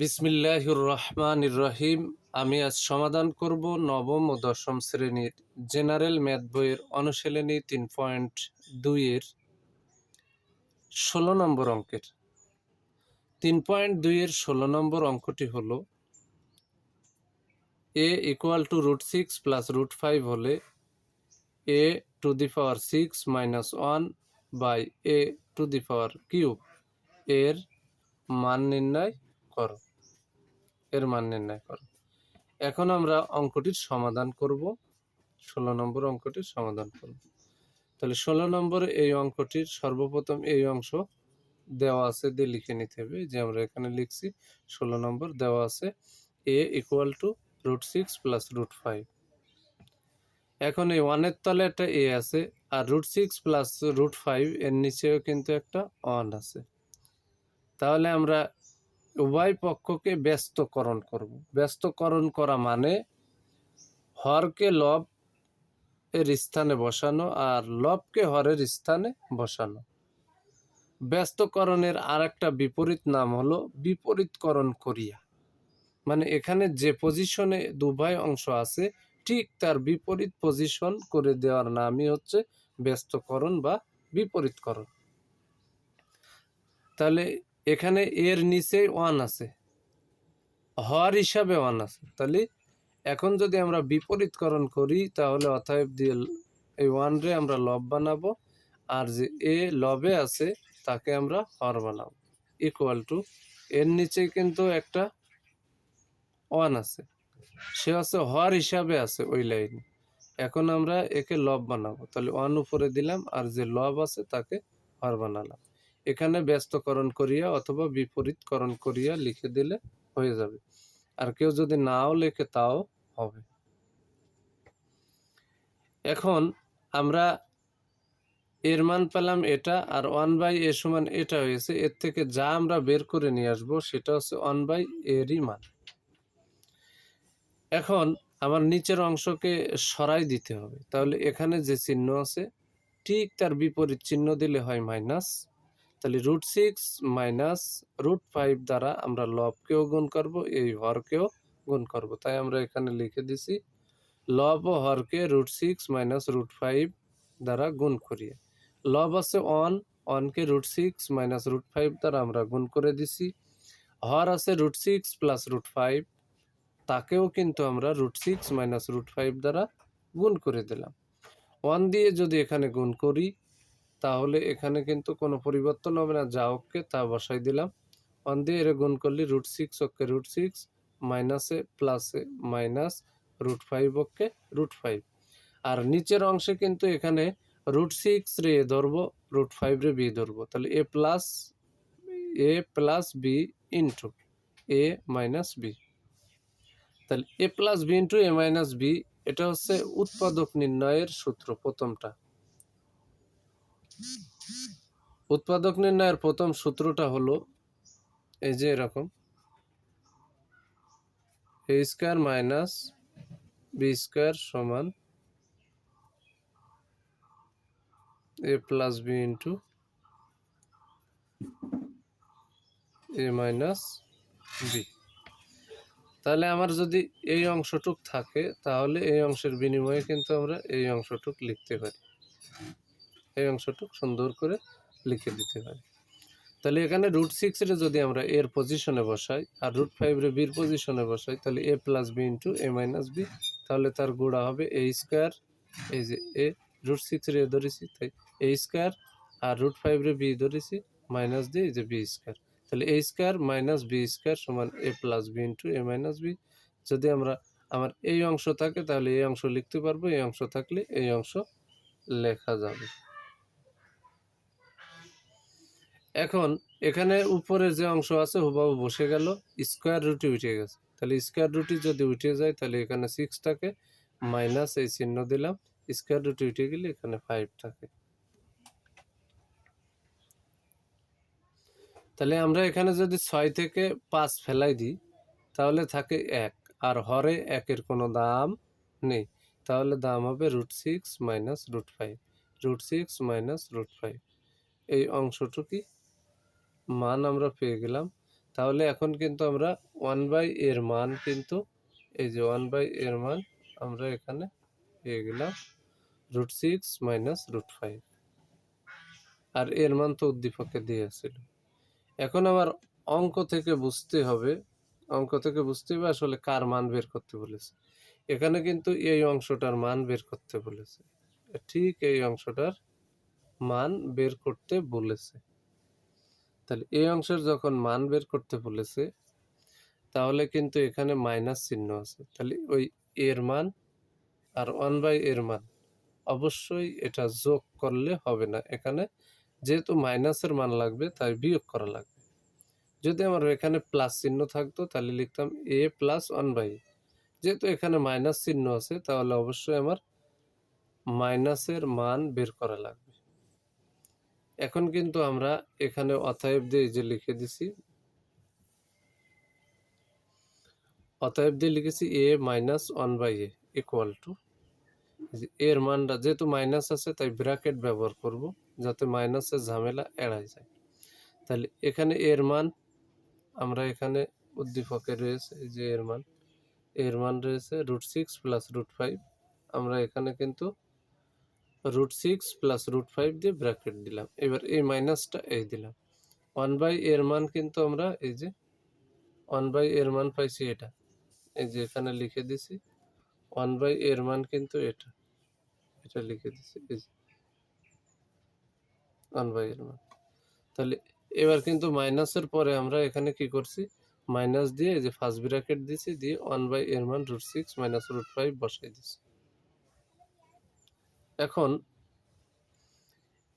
বিসমিল্লাহির রহমানির রহিম আমি আজ সমাধান করব নবম ও দশম শ্রেণির জেনারেল ম্যাথ বইয়ের অনুশীলনী তিন পয়েন্ট দুইয়ের ষোলো নম্বর অঙ্কের। তিন পয়েন্ট দুইয়ের ষোলো নম্বর অঙ্কটি হল A equal to root six plus root five হলে A to the power six minus one by A to the power cube. এর মান নির্ণয় করো। এর মান নির্ণয় করো। এখন আমরা অঙ্কটির সমাধান করব। ষোলো নম্বর অঙ্কটির সমাধান করব। তাহলে ষোলো নম্বরে এই অঙ্কটির সর্বপ্রথম এই অংশ দেওয়া আছে দিয়ে লিখে নিতে হবে। যে আমরা এখানে লিখছি, ষোলো নম্বর দেওয়া আছে A equal to root six plus root five এখন এই ওয়ানের তলে একটা এ আছে, আর root six plus root five এর নিচেও কিন্তু একটা ওয়ান আছে। তাহলে আমরা উভয় পক্ষকে ব্যস্তকরণ করব। ব্যস্তকরণ করা মানে হরকে লব এর স্থানে বসানো আর লবকে হরের স্থানে বসানো। ব্যস্তকরণের আর একটা বিপরীত নাম হলো বিপরীতকরণ করিয়া। মানে এখানে যে পজিশনে দুভাই অংশ আছে, ঠিক তার বিপরীত পজিশন করে দেওয়ার নামই হচ্ছে ব্যস্তকরণ বা বিপরীতকরণ। তাহলে এখানে এর নিচে ওয়ান আছে। হর হিসাবে ওয়ান আছে। তাহলে এখন যদি আমরা বিপরীতকরণ করি, তাহলে অতএব দিয়ে এই ওয়ান রে আমরা লব বানাবো, আর যে এ লবে আছে, তাকে আমরা হর বানাবো। ইকুয়াল টু এর নিচে কিন্তু একটা ওয়ান আছে। সে আছে হর হিসাবে আছে ওই লাইনে এখন আমরা একে লব বানাবো। তাহলে ওয়ান উপরে দিলাম, আর যে লব আছে, তাকে হর বানালাম। এখানে ব্যস্তকরণ করিয়া অথবা বিপরীতকরণ করিয়া লিখে দিলে হয়ে যাবে। আর কেউ যদি নাও লেখে, তাও হবে। এখন আমরা এর মান পেলাম এটা আর ওয়ান বাই এ সমান এটা হয়েছে। এর থেকে যা আমরা বের করে নিয়ে আসব সেটা হচ্ছে ওয়ান বাই এরই মান। এখন আমার নিচের অংশকে সরাই দিতে হবে। তাহলে এখানে যে চিহ্ন আছে, ঠিক তার বিপরীত চিহ্ন দিলে হয় মাইনাস তাহলে root six minus root five দ্বারা আমরা লবকেও গুণ করব, এই হরকেও গুণ করব। তাই আমরা এখানে লিখে দিছি লব ও হরকে root six minus root five দ্বারা গুণ করিয়ে লব আছে অন অনকে root six minus root five দ্বারা আমরা গুণ করে দিছি। হর আছে root six plus root five তাকেও কিন্তু আমরা root six minus root five দ্বারা গুণ করে দিলাম। ওয়ান দিয়ে যদি এখানে গুণ করি তাহলে এখানে কিন্তু কোনো পরিবর্তন হবে না। যা ওকে, তা বসাই দিলাম। ওয়ান দিয়ে এর গুণ করলে রুট সিক্স ওকে রুট সিক্স মাইনাসে প্লাসে মাইনাস রুট ফাইভ ওকে রুট ফাইভ আর নিচের অংশে কিন্তু এখানে রুট সিক্স রে এ ধরবো রুট ফাইভ রে বি ধরবো। তাহলে A plus A plus B into A minus B তাহলে A plus B into A minus B এটা হচ্ছে উৎপাদক নির্ণয়ের সূত্র প্রথমটা। উৎপাদক নির্ণয়ের প্রথম সূত্রটা হলো এই যে এরকম। A square minus B square সমান A plus B into A minus B তাহলে আমার যদি এই অংশটুক থাকে, তাহলে এই অংশের বিনিময়ে কিন্তু আমরা এই অংশটুক লিখতে পারি। এই অংশটুক সুন্দর করে লিখে দিতে পারি। তাহলে এখানে রুট সিক্সরে যদি আমরা এর পজিশনে বসাই আর রুট ফাইভরে বির পজিশনে বসাই, তাহলে A plus B into A minus B তাহলে তার গোড়া হবে এ স্কোয়ার এই যে এ রুট সিক্সরে এ ধরেছি, তাই এ স্কোয়ার আর রুট ফাইভরে বি ধরেছি মাইনাস দিয়ে এই যে বি স্কোয়ার তাহলে A square minus B square সমান A plus B into A minus B যদি আমরা, আমার এই অংশ থাকে, তাহলে এই অংশ লিখতে পারব, এই অংশ থাকলে এই অংশ লেখা যাবে। এখন এখানে উপরে যে অংশ আছে, হুবাহু বসে গেল স্কোয়ার রুটি উঠে গেছে। তাহলে স্কোয়ার রুটি যদি উঠে যায়, তাহলে এখানে সিক্স থাকে মাইনাস এই চিহ্ন দিলাম স্কোয়ার রুটি উঠে গেলে এখানে ফাইভ থাকে। তাহলে আমরা এখানে যদি ছয় থেকে পাঁচ ফেলাই দিই, তাহলে থাকে এক, আর হরে একের কোনো দাম নেই। তাহলে দাম হবে root six minus root five root six minus root five এই অংশটুকি মান আমরা পেয়ে গেলাম। তাহলে এখন কিন্তু আমরা ওয়ান বাই এর মান কিন্তু, এই যে ওয়ান বাই এর মান আমরা এখানে পেয়ে গেলাম। Root six minus root five আর এর মান তো উদ্দীপকে দিয়েছিল এখন আমার অঙ্ক থেকে বুঝতে হবে, অঙ্ক থেকে বুঝতে হবে আসলে কার মান বের করতে বলেছে। এখানে কিন্তু এই অংশটার মান বের করতে বলেছে। ঠিক এই অংশটার মান বের করতে বলেছে। তাহলে এই অংশের যখন মান বের করতে বলেছে, তাহলে কিন্তু এখানে মাইনাস চিহ্ন আছে। তাহলে ওই এর মান আর ওয়ান বাই এর মান অবশ্যই এটা যোগ করলে হবে না। এখানে যেহেতু মাইনাসের মান লাগবে, তাই বিয়োগ করা লাগবে। যদি আমার এখানে প্লাস চিহ্ন থাকতো, তাহলে লিখতাম এ প্লাস ওয়ান বাই যেহেতু এখানে মাইনাস চিহ্ন আছে, তাহলে অবশ্যই আমার মাইনাসের মান বের করা লাগবে। এখন কিন্তু আমরা এখানে অতএব দিয়ে যে লিখে দিছি, অতএব দিয়ে লিখেছি A minus one by A equal to এর মানটা যেহেতু মাইনাস আছে, তাই ব্র্যাকেট ব্যবহার করব যাতে মাইনাসের ঝামেলা এড়ায় যায়। তাহলে এখানে এর মান আমরা এখানে উদ্দীপকে রয়েছে যে এর মান এর মান রয়েছে root six plus root five আমরা এখানে কিন্তু root six plus root five দিয়ে ব্র্যাকেট দিলাম। এবার এই মাইনাসটা এই দিলাম। ওয়ান বাই এর মান কিন্তু আমরা এই যে ওয়ান বাই এর মান পাইছি এটা। এই যে এখানে লিখে দিছি ওয়ান বাই এর মান কিন্তু এটা। এটা লিখে দিছি, এই যে ওয়ান বাই এর মান। তাহলে এবার কিন্তু মাইনাসের পরে আমরা এখানে কি করছি? মাইনাস দিয়ে এই যে ফার্স্ট ব্র্যাকেট দিছি, দিয়ে ওয়ান বাই এর মান root six minus root five বসাই দিছি। এখন,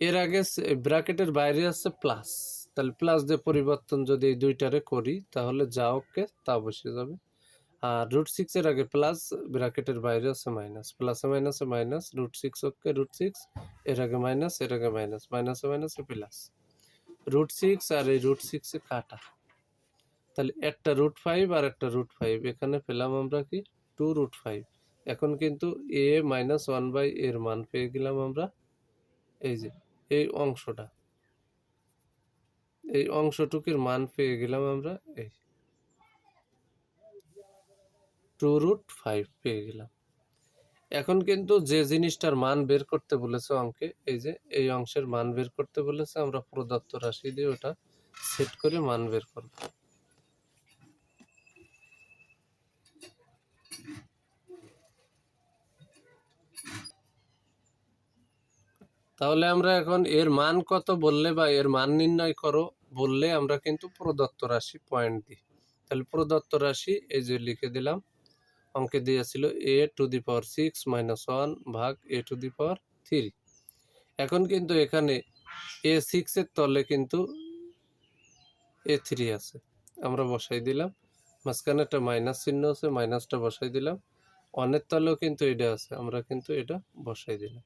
এর আগে ব্র্যাকেটের বাইরে আছে প্লাস তাহলে প্লাস দিয়ে পরিবর্তন যদি এই দুইটারে করি, তাহলে যা ওকে, তা বসে যাবে। আর রুট সিক্স এর আগে প্লাস ব্র্যাকেটের বাইরে আছে মাইনাস প্লাসে মাইনাসে minus root six okay root six এর আগে মাইনাস এর আগে মাইনাস মাইনাসে মাইনাসে প্লাস রুট সিক্স আর এই রুট সিক্সে কাটা। তাহলে একটা রুট ফাইভ আর একটা রুট ফাইভ এখানে পেলাম আমরা কি? টু রুট ফাইভ এখন কিন্তু এ মাইনাস ওয়ান বাই এর মান পেয়ে গেলাম আমরা। এই যে, এই অংশটা। এই অংশটুকুর মান পেয়ে গেলাম আমরা, এই টু রুট ফাইভ পেয়ে গেলাম। এখন কিন্তু যে জিনিসটার মান বের করতে বলেছে অঙ্কে, এই যে, এই অংশের মান বের করতে বলেছে, আমরা প্রদত্ত রাশি দিয়ে ওটা সেট করে মান বের করব। তাহলে আমরা এখন এর মান কত বললে বা এর মান নির্ণয় করো, বললে আমরা কিন্তু প্রদত্ত রাশি পয়েন্ট দিই। তাহলে প্রদত্ত রাশি এই যে লিখে দিলাম, অঙ্কে দিয়েছিল A to the power six minus one ভাগ A to the power three এখন কিন্তু এখানে এ সিক্সের তলে কিন্তু এ থ্রি আছে। আমরা বসাই দিলাম, মাঝখানে একটা মাইনাস চিহ্ন আছে মাইনাসটা বসাই দিলাম। অনের তলেও কিন্তু এটা আছে, আমরা কিন্তু এটা বসাই দিলাম।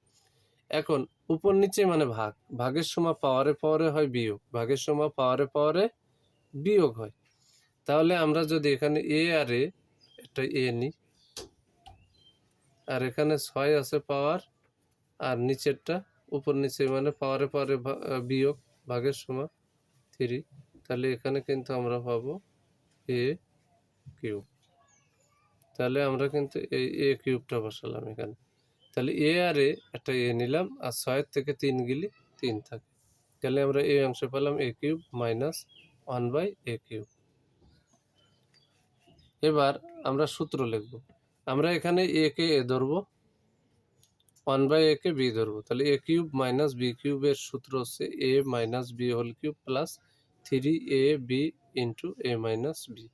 এখন উপর নিচে মানে ভাগ। ভাগের সময় পাওয়ারে পাওয়ারে হয় বিয়োগ। ভাগের সময় পাওয়ারে পাওয়ারে বিয়োগ হয়। তাহলে আমরা যদি এখানে এ আর এ একটা এ নিই, আর এখানে ছয় আছে পাওয়ার, আর নিচেরটা উপর নিচে মানে পাওয়ারে পাওয়ারে বিয়োগ, ভাগের সময় থ্রি তাহলে এখানে কিন্তু আমরা পাবো এ কিউব তাহলে আমরা কিন্তু এই এ কিউবটা বসালাম এখানে। তাহলে এ আর এ একটা এ নিলাম, আর ছয়ের থেকে তিন গেলি তিন থাকে। তাহলে আমরা এই অংশ পেলাম A cube minus one by A cube. এবার আমরা সূত্র লিখব। আমরা এখানে এ কে এ ধরবো, ওয়ান বাই এ কে বি ধরবো। তাহলে এ কিউব মাইনাস বি কিউবের সূত্র হচ্ছে A minus B whole cube plus three A B into A minus B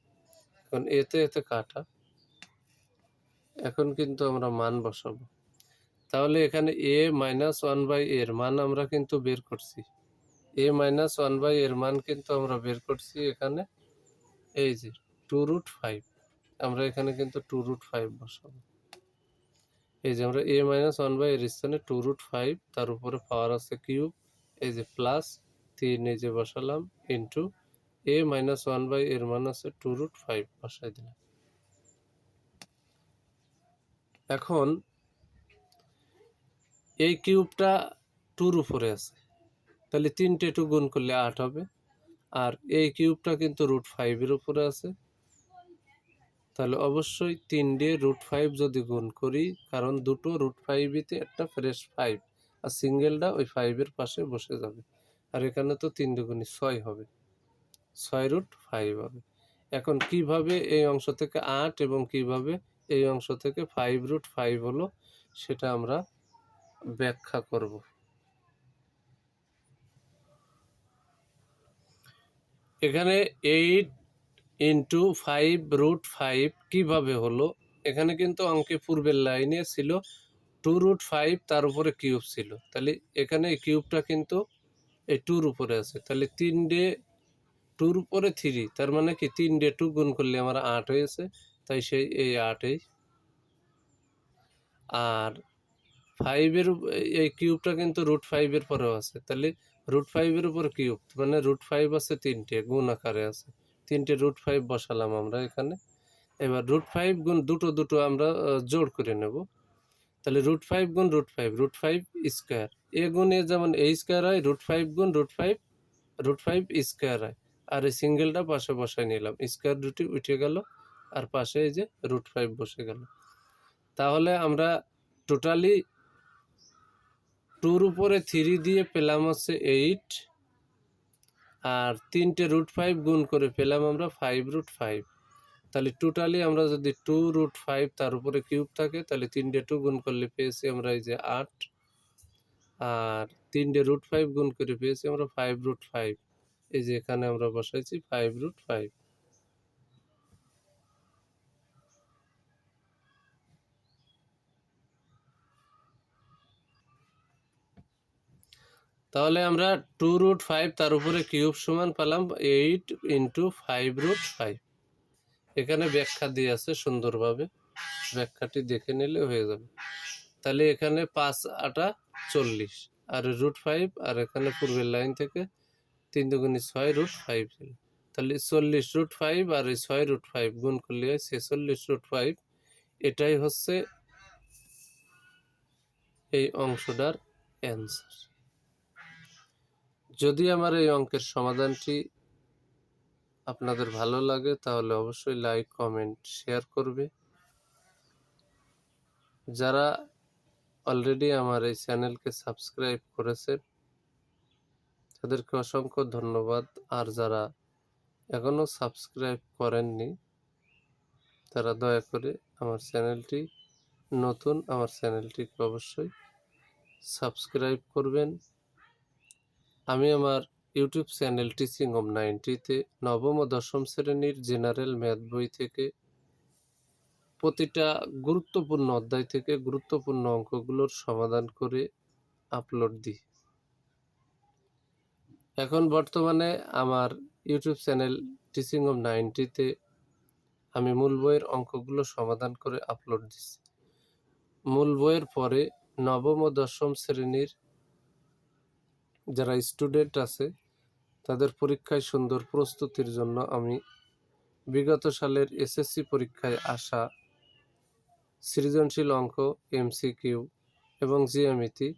এখন এতে এতে কাটা। এখন কিন্তু আমরা মান বসাবো। তাহলে এখানে এ মাইনাস ওয়ান বাই এর মান আমরা কিন্তু বের করছি। এ মাইনাস ওয়ান বাই এর মান কিন্তু আমরা বের করছি এখানে, এই যে টু রুট ফাইভ আমরা এখানে কিন্তু টু রুট ফাইভ বসাবো। এই যে আমরা এ মাইনাস ওয়ান বাই এর স্থানে টু রুট ফাইভ তার উপরে পাওয়ার আছে কিউব এই যে প্লাস তিন এই যে বসালাম into A minus one by এর মান আছে টু রুট ফাইভ বসাই দিলাম। এখন এই কিউবটা টুর উপরে আছে। তাহলে তিনটে টু গুণ করলে আট হবে। আর এই কিউবটা কিন্তু রুট ফাইভের উপরে আছে। তাহলে অবশ্যই তিন দিয়ে রুট ফাইভ যদি গুণ করি, কারণ দুটো রুট ফাইভইতে একটা ফ্রেশ ফাইভ আর সিঙ্গেলটা ওই ফাইভের পাশে বসে যাবে। আর এখানে তো তিন দুগুণি ছয় হবে। ছয় রুট ফাইভ হবে। এখন কীভাবে এই অংশ থেকে আট এবং কীভাবে এই অংশ থেকে ফাইভ রুট ফাইভ হলো, সেটা আমরা ব্যাখ্যা করব। এখানে eight into five root five কীভাবে হলো? এখানে কিন্তু অঙ্কে পূর্বের লাইনে ছিল টু রুট ফাইভ তার উপরে কিউব ছিল। তাহলে এখানে কিউবটা কিন্তু এই টুর উপরে আছে। তাহলে তিন ডে টুর উপরে থ্রি তার মানে কি তিন ডে টু গুণ করলে আমার আট হয়েছে, তাই সেই এই আটই। আর ফাইভের এই কিউবটা কিন্তু রুট ফাইভের পরেও আছে তাহলে রুট ফাইভের উপর কিউব মানে রুট ফাইভ আছে তিনটে গুণ আকারে আছে তিনটে রুট ফাইভ বসালাম আমরা এখানে এবার রুট ফাইভ গুণ দুটো দুটো আমরা জোড় করে নেব তাহলে রুট ফাইভ গুণ root five root five square A গুণ এ যেমন এ স্কোয়ার হয় রুট ফাইভ গুণ root five root five square হয় আর এই সিঙ্গেলটা পাশে বসাই নিলাম স্কোয়ার দুটি উঠে গেল আর পাশে এই যে রুট ফাইভ বসে গেল তাহলে আমরা টোটালি টুর উপরে থ্রি দিয়ে পেলাম হচ্ছে এইট। আর তিনটে রুট ফাইভ গুণ করে পেলাম আমরা ফাইভ রুট ফাইভ। তাহলে টোটালি আমরা যদি টু রুট ফাইভ তার উপরে কিউব থাকে, তাহলে তিনটে টু গুণ করলে পেয়েছি আমরা এই যে আট। আর তিনটে রুট ফাইভ গুণ করে পেয়েছি আমরা ফাইভ রুট ফাইভ। এই যে এখানে আমরা বসাইছি ফাইভ রুট ফাইভ। তাহলে আমরা টু রুট ফাইভ তার উপরে কিউব সমান পেলাম eight into five root five এখানে ব্যাখ্যা দিয়ে আছে সুন্দরভাবে। ব্যাখ্যাটি দেখে নিলে হয়ে যাবে। তাহলে এখানে পাঁচ আটা চল্লিশ। আর রুট ফাইভ আর এখানে পূর্বের লাইন থেকে তিন দুগুণি ছয় রুট ফাইভ ছিল। তাহলে চল্লিশ রুট ফাইভ আর এই ছয় রুট ফাইভ গুণ করলে হয় ছেচল্লিশ রুট ফাইভ এটাই হচ্ছে এই অংশটার অ্যান্সার যদি আমার এই অঙ্কের সমাধানটি আপনাদের ভালো লাগে, তাহলে অবশ্যই লাইক কমেন্ট শেয়ার করবে। যারা অলরেডি আমার এই চ্যানেলকে সাবস্ক্রাইব করেছেন তাদেরকে অসংখ্য ধন্যবাদ। আর যারা এখনও সাবস্ক্রাইব করেননি, তারা দয়া করে আমার চ্যানেলটি, নতুন আমার চ্যানেলটিকে অবশ্যই সাবস্ক্রাইব করবেন। আমি আমার ইউটিউব চ্যানেল টিচিং অব নাইনটিতে নবম ও দশম শ্রেণির জেনারেল ম্যাথ বই থেকে প্রতিটা গুরুত্বপূর্ণ অধ্যায় থেকে গুরুত্বপূর্ণ অঙ্কগুলোর সমাধান করে আপলোড দিই। এখন বর্তমানে আমার ইউটিউব চ্যানেল টিচিং অব নাইনটিতে আমি মূল বইয়ের অঙ্কগুলো সমাধান করে আপলোড দিচ্ছি। মূল বইয়ের পরে নবম ও দশম শ্রেণির যারা স্টুডেন্ট আছে, তাদের পরীক্ষায় সুন্দর প্রস্তুতির জন্য আমি বিগত সালের এসএসসি পরীক্ষায় আসা সৃজনশীল অঙ্ক এমসিকিউ এবং জিএমিতি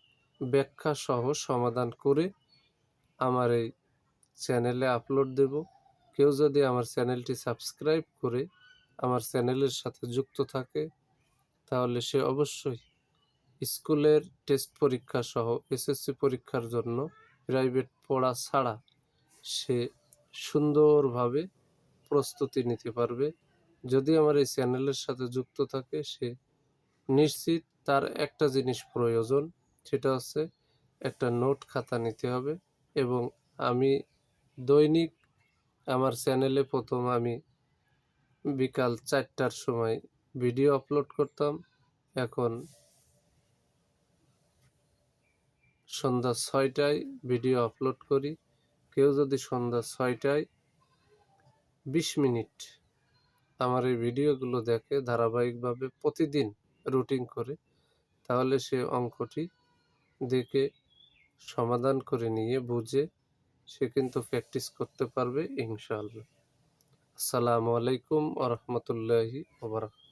ব্যাখ্যা সহ সমাধান করে আমার এই চ্যানেলে আপলোড দেব। কেউ যদি আমার চ্যানেলটি সাবস্ক্রাইব করে আমার চ্যানেলের সাথে যুক্ত থাকে, তাহলে সে অবশ্যই স্কুলের টেস্ট পরীক্ষা সহ এসএসসি পরীক্ষার জন্য প্রাইভেট পড়া ছাড়া সে সুন্দরভাবে প্রস্তুতি নিতে পারবে। যদি আমার এই চ্যানেলের সাথে যুক্ত থাকে, সে নিশ্চিত তার একটা জিনিস প্রয়োজন, সেটা হচ্ছে একটা নোট খাতা নিতে হবে এবং আমি দৈনিক আমার চ্যানেলে প্রথম আমি বিকাল চারটার সময় ভিডিও আপলোড করতাম। এখন সন্ধ্যা ছয়টায় ভিডিও আপলোড করি। কেউ যদি সন্ধ্যা ছয়টায় বিশ মিনিট আমার এই ভিডিওগুলো দেখে ধারাবাহিকভাবে প্রতিদিন রুটিন করে, তাহলে সে অঙ্কটি দেখে সমাধান করে নিয়ে বুঝে সে কিন্তু প্র্যাকটিস করতে পারবে ইনশাআল্লাহ। আসসালামু আলাইকুম আ রহমতুল্লাহি ওবরাকাত